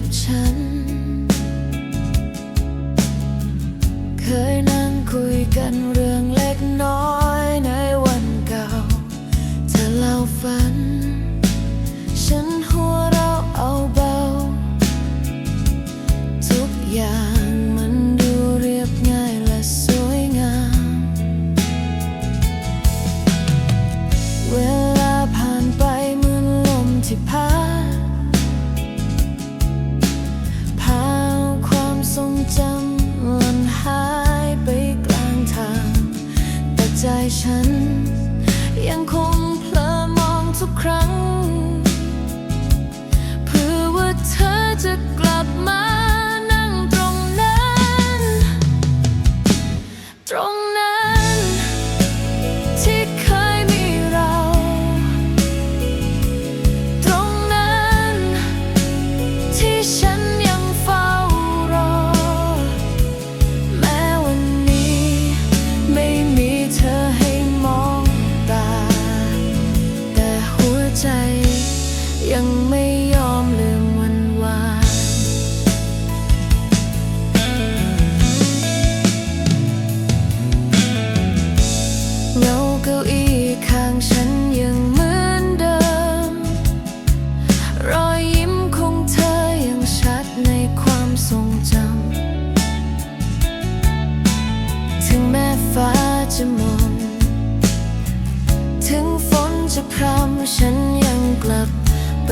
ับฉัน เคยนั่งคุยกันเใจฉัน ยังคง ฟ้าจะมองถึงฝนจะพรำฉันยังกลับไป